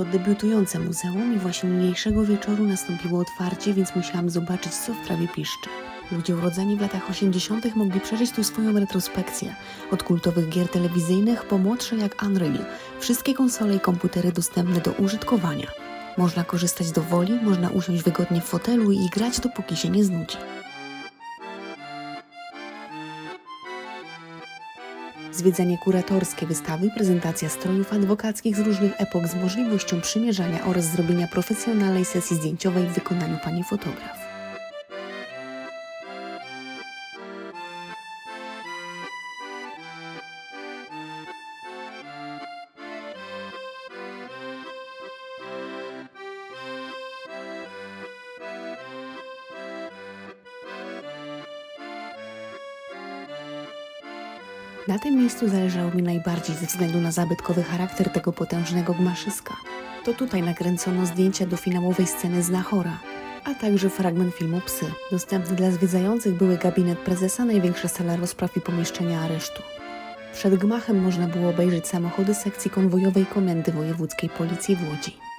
To debiutujące muzeum i właśnie niniejszego wieczoru nastąpiło otwarcie, więc musiałam zobaczyć, co w trawie piszczy. Ludzie urodzeni w latach 80. mogli przeżyć tu swoją retrospekcję. Od kultowych gier telewizyjnych po młodsze jak Unreal. Wszystkie konsole i komputery dostępne do użytkowania. Można korzystać do woli, można usiąść wygodnie w fotelu i grać dopóki się nie znudzi. Zwiedzanie kuratorskie wystawy, prezentacja strojów adwokackich z różnych epok z możliwością przymierzania oraz zrobienia profesjonalnej sesji zdjęciowej w wykonaniu pani fotograf. Na tym miejscu zależało mi najbardziej ze względu na zabytkowy charakter tego potężnego gmaszyska. To tutaj nakręcono zdjęcia do finałowej sceny z Nahora, a także fragment filmu Psy. Dostępny dla zwiedzających były gabinet prezesa, największa sala rozpraw i pomieszczenia aresztu. Przed gmachem można było obejrzeć samochody sekcji konwojowej Komendy Wojewódzkiej Policji w Łodzi.